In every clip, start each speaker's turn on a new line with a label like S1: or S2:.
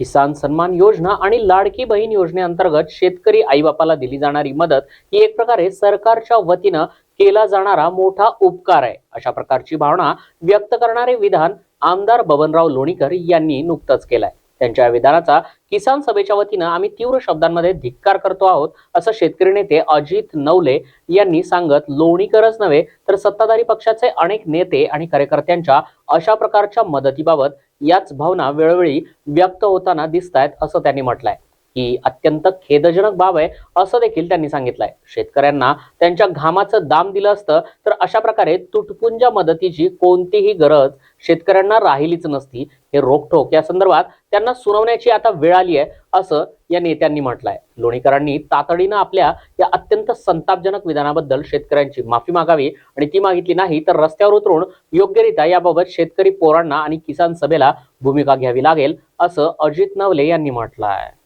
S1: किसान सन्मान योजना आणि लाडकी बहीण योजनेअंतर्गत शेतकरी आईबापाला दिली जाणारी मदत ही एक प्रकारे सरकारच्या वतीनं केला जाणारा मोठा उपकार आहे. अशा प्रकारची भावना व्यक्त करणारे विधान आमदार बबनराव लोणीकर यांनी नुकतंच केलंय. त्यांच्या या विधानाचा किसान सभेच्या वतीनं आम्ही तीव्र शब्दांमध्ये धिक्कार करतो आहोत असं शेतकरी नेते अजित नवले यांनी सांगत लोणीकरच नव्हे तर सत्ताधारी पक्षाचे अनेक नेते आणि कार्यकर्त्यांच्या अशा प्रकारच्या मदतीबाबत याच भावना वेळोवेळी व्यक्त होताना दिसत आहेत असं त्यांनी म्हटलंय. ही अत्यंत खेदजनक बाब आहे असं देखील त्यांनी सांगितलंय. शेतकऱ्यांना त्यांच्या घामाचं दाम दिलं असतं तर अशा प्रकारे तुटपुंजा मदतीची कोणतीही गरज शेतकऱ्यांना राहिलीच नसती. हे रोखठोक या संदर्भात त्यांना सुनावण्याची आता वेळ आली आहे असं या नेत्यांनी म्हटलंय. लोणीकरांनी तातडीनं आपल्या या अत्यंत संतापजनक विधानाबद्दल शेतकऱ्यांची माफी मागावी आणि ती मागितली नाही तर रस्त्यावर उतरून योग्यरित्या याबाबत शेतकरी पोरांना आणि किसान सभेला भूमिका घ्यावी लागेल असं अजित नवले यांनी म्हटलं आहे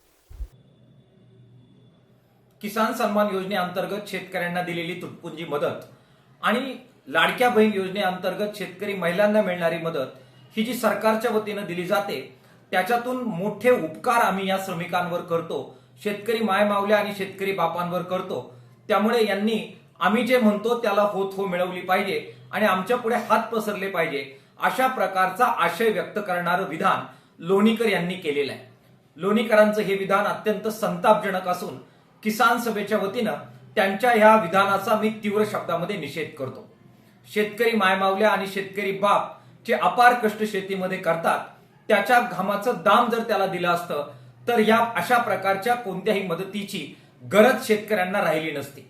S2: किसान सन्मान योजनेअंतर्गत शेतकऱ्यांना दिलेली तुटपुंजी मदत आणि लाडक्या बहीण योजनेअंतर्गत शेतकरी महिलांना मिळणारी मदत ही जी सरकारच्या वतीनं दिली जाते त्याच्यातून मोठे उपकार आम्ही या श्रमिकांवर करतो शेतकरी मायमावल्या आणि शेतकरी बापांवर करतो. त्यामुळे यांनी आम्ही जे म्हणतो त्याला होत हो मिळवली पाहिजे आणि आमच्या पुढे हात पसरले पाहिजे अशा प्रकारचा आशय व्यक्त करणारं विधान लोणीकर यांनी केलेलं आहे. लोणीकरांचं हे विधान अत्यंत संतापजनक असून किसान सभेच्या वतीनं त्यांच्या ह्या विधानाचा मी तीव्र शब्दामध्ये निषेध करतो. शेतकरी मायमावल्या आणि शेतकरी बाप जे अपार कष्ट शेतीमध्ये करतात त्याच्या घामाचं दाम जर त्याला दिलं असतं तर या अशा प्रकारच्या कोणत्याही मदतीची गरज शेतकऱ्यांना राहिली नसती.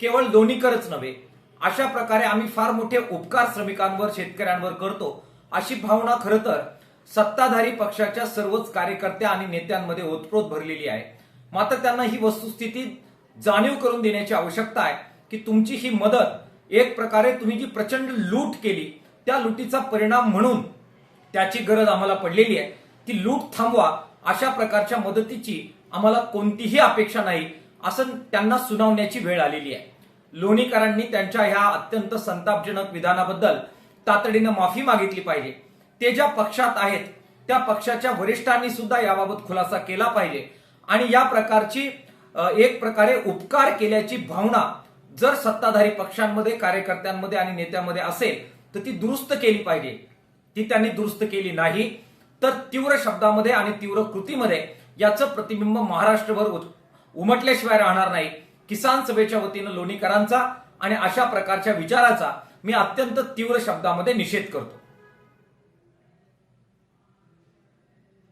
S2: केवळ लोणीकरच नव्हे अशा प्रकारे आम्ही फार मोठे उपकार श्रमिकांवर शेतकऱ्यांवर करतो अशी भावना खरं तर सत्ताधारी पक्षाच्या सर्वच कार्यकर्त्या आणि नेत्यांमध्ये ओतप्रोत भरलेली आहे. मात्र त्यांना ही वस्तुस्थिती जाणीव करून देण्याची आवश्यकता आहे की तुमची ही मदत एक प्रकारे तुम्ही जी प्रचंड लूट केली त्या लुटीचा परिणाम म्हणून त्याची गरज आम्हाला पडलेली आहे. ती लूट थांबवा अशा प्रकारच्या मदतीची आम्हाला कोणतीही अपेक्षा नाही असं त्यांना सुनावण्याची वेळ आलेली आहे. लोणीकरांनी त्यांच्या ह्या अत्यंत संतापजनक विधानाबद्दल तातडीनं माफी मागितली पाहिजे. ते ज्या पक्षात आहेत त्या पक्षाच्या वरिष्ठांनी सुद्धा याबाबत खुलासा केला पाहिजे. आणि या प्रकारची एक प्रकारे उपकार केल्याची भावना जर सत्ताधारी पक्षांमध्ये कार्यकर्त्यांमध्ये आणि नेत्यांमध्ये असेल तर ती दुरुस्त केली पाहिजे. ती त्यांनी दुरुस्त केली नाही तर तीव्र शब्दामध्ये आणि तीव्र कृतीमध्ये याचं प्रतिबिंब महाराष्ट्रभर उमटल्याशिवाय राहणार नाही. किसान सभेच्या वतीनं लोणीकरांचा आणि अशा प्रकारच्या विचाराचा मी अत्यंत तीव्र शब्दामध्ये निषेध करतो.